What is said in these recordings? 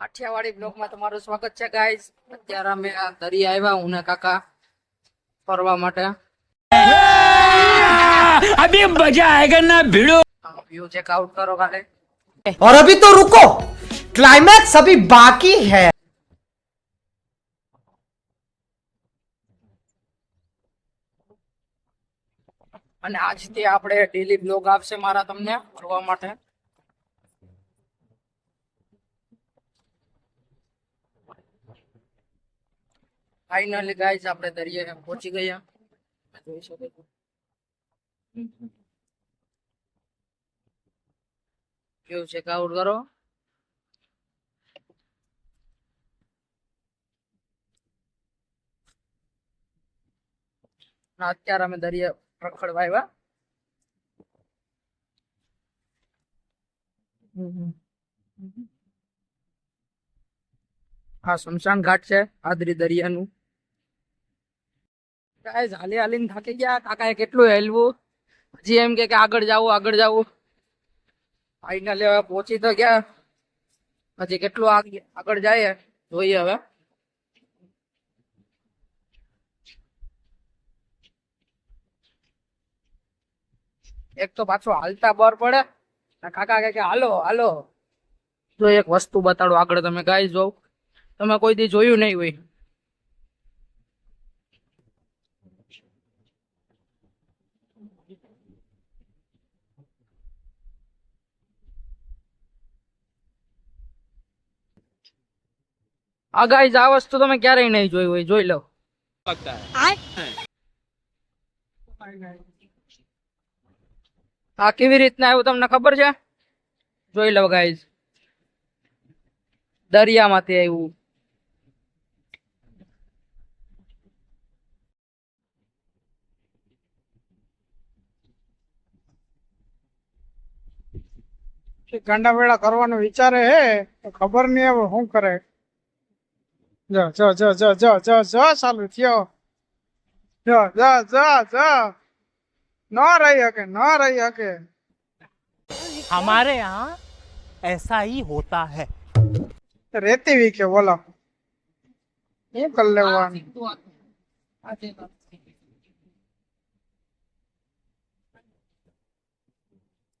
કાઠિયાવાડી બ્લોકમાં તમારું સ્વાગત છે ગાઈઝ અત્યારે અમે આ દરિયા આવ્યા હું ને કાકા ફરવા માટે अभी मजा आएगा ना भिड़ो વ્યૂ ચેક આઉટ કરો કાલે और अभी तो रुको क्लाइमैक्स अभी बाकी है અને આજથી આપણે ડેલી બ્લોગ આવશે મારા તમને ફરવા માટે ફાઇનલી ગાઈઝ આપણે દરિયે પહોંચી ગયા. જોઈ શકો છો? છે ચેક કરો અત્યારે અમે દરિયા રખડવા આવ્યા. હા શમશાન ઘાટ છે, આદરી દરિયાનું. ગાઈઝ હાલી હાલીને થાકી ગયા. કાકાએ કેટલું હેલવું? હજી એમ કે આગળ જાવું આગળ જાવું. ફાઇનલી હવે પહોંચી તો ગયા. હજી કેટલું આગળ જાય જોઈએ હવે. એક તો પાછો હાલતા બર પડે. કાકા કે, હાલો હાલો. જો એક વસ્તુ બતાડો આગળ, તમે ગાઈ જોવ. તમે કોઈ દી જોયું નહીં હોય. આ ગાઈઝ આ વસ્તુ તમે ક્યારેય નહીં જોઈ હોય જોઈ લો. આ કેવી રીતના આવ્યું તમને ખબર છે? જોઈ લો ગાઈઝ દરિયામાંથી આવ્યું. ગાંડા વેળા કરવાનો વિચારે હે તો ખબર નહીં હવે શું કરે. Ja, ja, ja, ja, ja, ja, ja, salut, ja. Ja, ja, ja, ja. ना रही हके ना रही हके हमारे यहाँ ऐसा ही होता है। रहती भी क्या बोला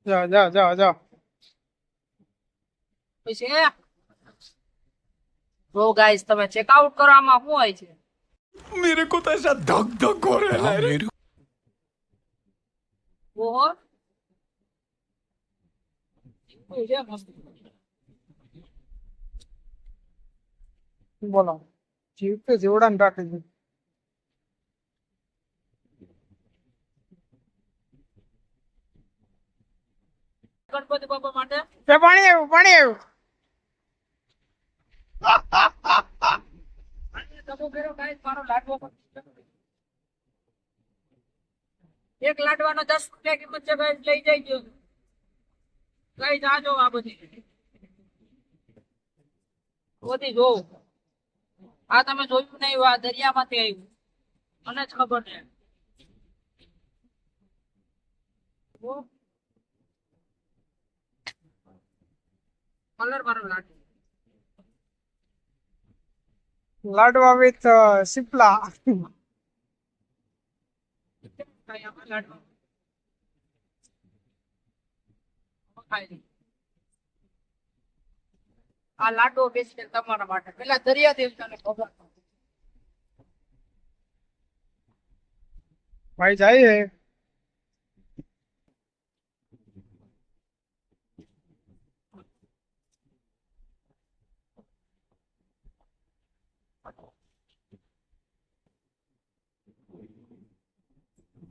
जा जा जा जा જો ગાઈસ તમે ચેકઆઉટ કરો આમાં શું હોય છે मेरे को तो ऐसा धक धक हो रहा है ઓહો બોલો જીવ તો જીવડાને રાખી દીધું ગણપતિ બાપા માટે તે પાણી આવ્યું પાણી આવ્યું લાડવો એક લાડવાનો દસ રૂપિયા કિંમત છે ભાઈ, લઈ જઈજો. ગાઈસ આ જો આ બધી. બધી જો આ તમે જોયું નહીં આ દરિયામાંથી આવ્યું મને જ ખબર છે. કલર મારો લાડવો. લાડવા વિથ સિપલા. આ લાડવો બેસી તમારા માટે. પેલા દરિયા દેવતાને ખબર ભાઈ જાય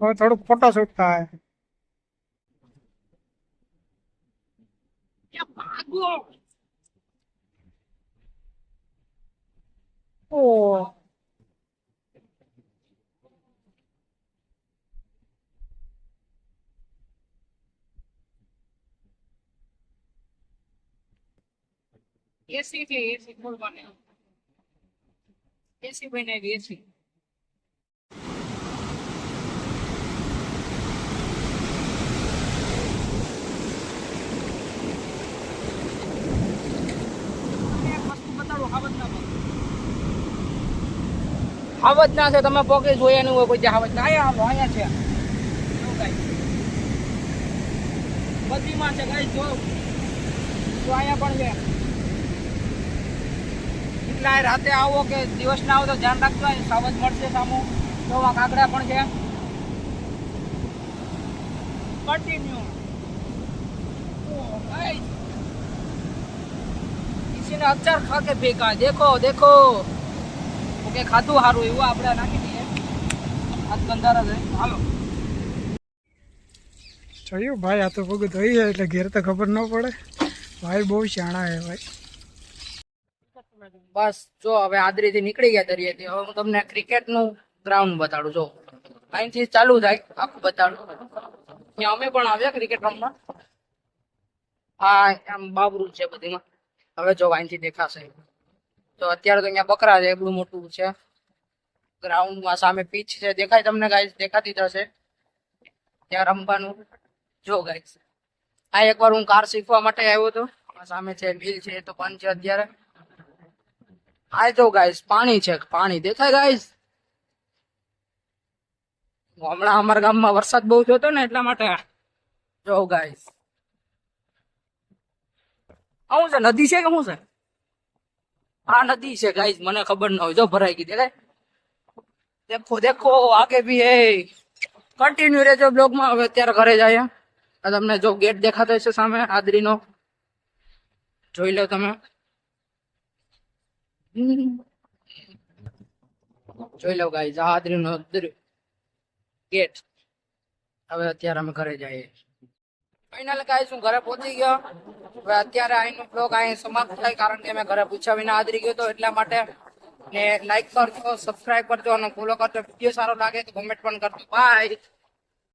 હવે થોડુંક ફોટો શૂટ થાય. ઓ એસી એટલે એસી બોલવાને એસી બનાવી એસી. આવત ના છે તમે પોકે જોયા નહીં હોય કોઈ જે આવત ના અહીંયા આવો અહીંયા છે જો guys. બધીમાં છે guys, જો જો અહીંયા પણ છે એટલે આ રાતે આવો કે દિવસ ના આવો તો ધ્યાન રાખજો અહીં સાવજ મળશે સામું તો આ કાકડા પણ છે કન્ટિન્યુ किसी ने अचार खा के फेंका देखो देखो ઓકે ખાધું સારું એવું આપણે નાખી દઈએ. હાથ ગંધારા જાય. હાલો. જોયું ભાઈ આ તો પગ ધોઈ જાય એટલે ઘેર તો ખબર ન પડે. ભાઈ બહુ શાણા હે ભાઈ. બસ જો હવે આદરીથી નીકળી ગયા દરિયેથી. હવે હું તમને ક્રિકેટનું ગ્રાઉન્ડ બતાડું જો. અહીંથી ચાલુ થાય. આખું બતાડું. ત્યાં અમે પણ આવ્યા ક્રિકેટ રમવા હા આમ બાબરું છે બધીમાં. હવે જો અહીંથી દેખાશે. તો અત્યારે તો અહીંયા બકરા છે, એટલું મોટું છે. ગ્રાઉન્ડમાં સામે પીચ છે. દેખાય તમને ગાઈસ દેખાતી થશે ત્યાં રમવાનું જો ગાઈસ આ એકવાર હું કાર શીખવા માટે આવ્યો હતો. આ સામે છે મિલ છે, એ તો બંધ છે અત્યારે. આ જો ગાઈસ પાણી છે. પાણી દેખાય ગાઈસ હમણાં અમારા ગામમાં વરસાદ બહુ થયો હતો ને એટલા માટે. જો ગાઈસ આ શું છે? નદી છે કે શું છે? આ નદી છે ગાઈસ મને ખબર ન હોય. જો ભરાઈ ગઈ, દેખાય? દેખો દેખો, આગે ભી હે. કન્ટિન્યુ રહેજો બ્લોગમાં. હવે અત્યારે ઘરે જાય તમને જો ગેટ દેખાતો હશે સામે, આદરીનો. જોઈ લો તમે. જોઈ લો ગાઈસ આ આદરીનો ગેટ. હવે અત્યારે અમે ઘરે જઈએ ફાઇનલ ગાઈસ હું ઘરે પહોંચી ગયો. અત્યારે અહીંનો બ્લોગ અહીં સમાપ્ત થાય કારણ કે મેં ઘરે પૂછ્યા વિના આદરી ગયો હતો એટલા માટે ને લાઈક કરજો સબસ્ક્રાઇબ કરજો અને ફોલો કરજો. વીડિયો સારો લાગે તો કોમેન્ટ પણ કરજો. બાય